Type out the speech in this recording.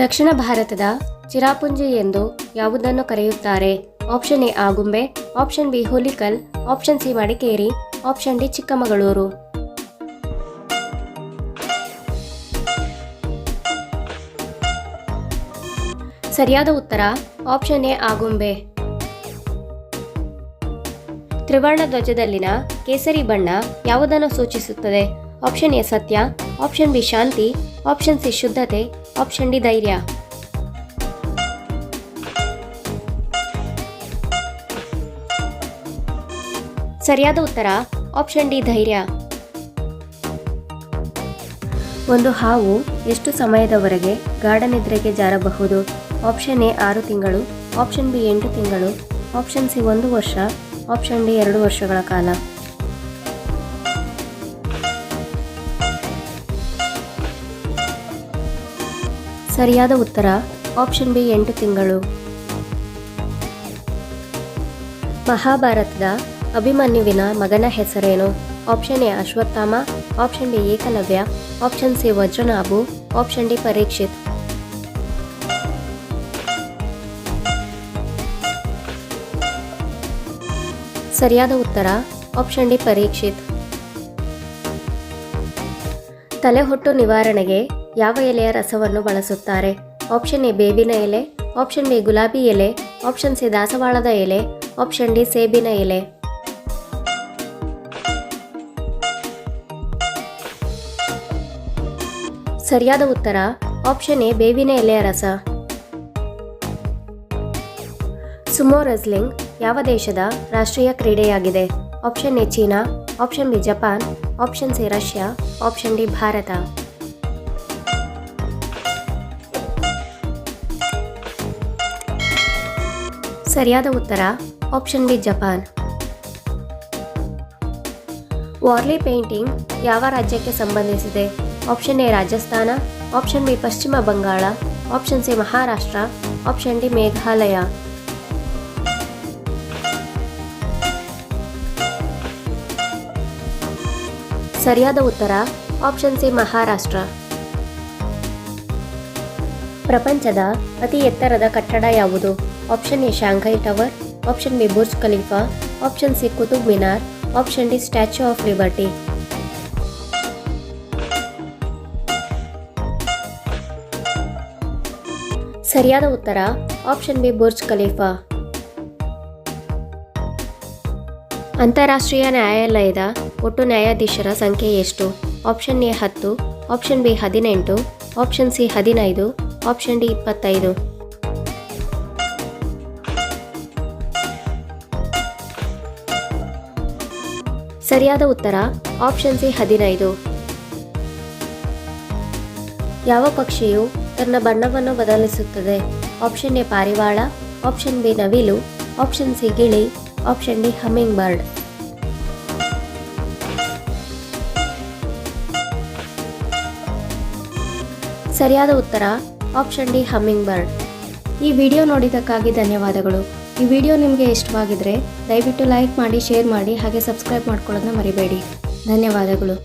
ದಕ್ಷಿಣ ಭಾರತದ ಚಿರಾಪುಂಜಿ ಎಂದು ಯಾವುದನ್ನು ಕರೆಯುತ್ತಾರೆ? Option A Agumbe, option B Hulikal, option C Madikeri, option D Chikkamagaluru. ಸರಿಯಾದ ಉತ್ತರ ಆಪ್ಷನ್ ಎ ಆಗುಂಬೆ. ತ್ರಿವರ್ಣ ಧ್ವಜದಲ್ಲಿನ ಕೇಸರಿ ಬಣ್ಣ ಯಾವುದನ್ನು ಸೂಚಿಸುತ್ತದೆ? ಆಪ್ಷನ್ ಎ ಸತ್ಯ, ಆಪ್ಷನ್ ಬಿ ಶಾಂತಿ, ಆಪ್ಷನ್ ಸಿ ಶುದ್ಧತೆ ಆಪ್ಷನ್ ಡಿ ಧೈರ್ಯ ಸರಿಯಾದ ಉತ್ತರ ಆಪ್ಷನ್ ಡಿ ಧೈರ್ಯ ಒಂದು ಹಾವು ಎಷ್ಟು ಸಮಯದವರೆಗೆ ಗಾರ್ಡನ್ ನಿದ್ರೆಗೆ ಜಾರಬಹುದು? ಆಪ್ಷನ್ ಎ ಆರು ತಿಂಗಳು. ಆಪ್ಷನ್ ಬಿ ಎಂಟು ತಿಂಗಳು. ಆಪ್ಷನ್ ಸಿ ಒಂದು ವರ್ಷ. ಆಪ್ಷನ್ ಡಿ ಎರಡು ವರ್ಷಗಳ ಕಾಲ. ಸರಿಯಾದ ಉತ್ತರ ಆಪ್ಷನ್ ಬಿ ಎಂಟು ತಿಂಗಳು. ಮಹಾಭಾರತದ ಅಭಿಮನ್ಯುವಿನ ಮಗನ ಹೆಸರೇನು? Option A, Ashwatthama option B, Ekalavya option C, Vajranabhu option D, Parikshit. ಸರಿಯಾದ ಉತ್ತರ ಆಪ್ಷನ್ ಡಿ, ಪರೀಕ್ಷಿತ್. ತಲೆಹೊಟ್ಟು ನಿವಾರಣೆಗೆ ಯಾವ ಎಲೆಯ ರಸವನ್ನು ಬಳಸುತ್ತಾರೆ? ಆಪ್ಷನ್ ಎ ಬೇವಿನ ಎಲೆ, ಆಪ್ಷನ್ ಬಿ ಗುಲಾಬಿ ಎಲೆ, ಆಪ್ಷನ್ ಸಿ ದಾಸವಾಳದ ಎಲೆ, ಆಪ್ಷನ್ ಡಿ ಸೇಬಿನ ಎಲೆ. ಸರಿಯಾದ ಉತ್ತರ, ಆಪ್ಷನ್ ಎ ಬೇವಿನ ಎಲೆಯ ರಸ. ಸುಮೋ ರೆಸ್ಲಿಂಗ್ ಯಾವ ದೇಶದ ರಾಷ್ಟ್ರೀಯ ಕ್ರೀಡೆಯಾಗಿದೆ? Option A China, option B Japan, option C Russia, option D Bharat. ಸರಿಯಾದ ಉತ್ತರ option B Japan Warli painting ಯಾವ ರಾಜ್ಯಕ್ಕೆ ಸಂಬಂಧಿಸಿದೆ? Option A Rajasthan. Option B Paschim Bangal. Option C Maharashtra. Option D Meghalaya. ಸರಿಯಾದ ಉತ್ತರ ಆಪ್ಷನ್ ಸಿ ಮಹಾರಾಷ್ಟ್ರ. ಪ್ರಪಂಚದ ಅತಿ ಎತ್ತರದ ಕಟ್ಟಡ ಯಾವುದು? Option A Shanghai tower, option B Burj Khalifa, option C Qutub Minar, option D statue of liberty. ಸರಿಯಾದ ಉತ್ತರ, option B Burj Khalifa. ಅಂತಾರಾಷ್ಟ್ರೀಯ ನ್ಯಾಯಾಲಯದ ಒಟ್ಟು ನ್ಯಾಯಾಧೀಶರ ಸಂಖ್ಯೆ ಎಷ್ಟು? ಆಪ್ಷನ್ ಎ ಹತ್ತು, ಆಪ್ಷನ್ ಬಿ ಹದಿನೆಂಟು, ಆಪ್ಷನ್ ಸಿ ಹದಿನೈದು ಆಪ್ಷನ್ ಡಿ ಇಪ್ಪತ್ತೈದು. ಸರಿಯಾದ ಉತ್ತರ ಆಪ್ಷನ್ ಸಿ ಹದಿನೈದು. ಯಾವ ಪಕ್ಷಿಯು ತನ್ನ ಬಣ್ಣವನ್ನು ಬದಲಿಸುತ್ತದೆ? ಆಪ್ಷನ್ ಎ ಪಾರಿವಾಳ. ಆಪ್ಷನ್ ಬಿ ನವಿಲು. ಆಪ್ಷನ್ ಸಿ ಗಿಳಿ. ಆಪ್ಷನ್ ಡಿ ಹಮ್ಮಿಂಗ್ ಬರ್ಡ್ ಸರಿಯಾದ ಉತ್ತರ ಆಪ್ಷನ್ ಡಿ ಹಮ್ಮಿಂಗ್ ಬರ್ಡ್ ಈ ವಿಡಿಯೋ ನೋಡಿದ್ದಕ್ಕಾಗಿ ಧನ್ಯವಾದಗಳು. ಈ ವಿಡಿಯೋ ನಿಮಗೆ ಇಷ್ಟವಾಗಿದ್ರೆ ದಯವಿಟ್ಟು ಲೈಕ್ ಮಾಡಿ, ಶೇರ್ ಮಾಡಿ, ಹಾಗೆ ಸಬ್ಸ್ಕ್ರೈಬ್ ಮಾಡ್ಕೊಳ್ಳೋದನ್ನ ಮರಿಬೇಡಿ. ಧನ್ಯವಾದಗಳು.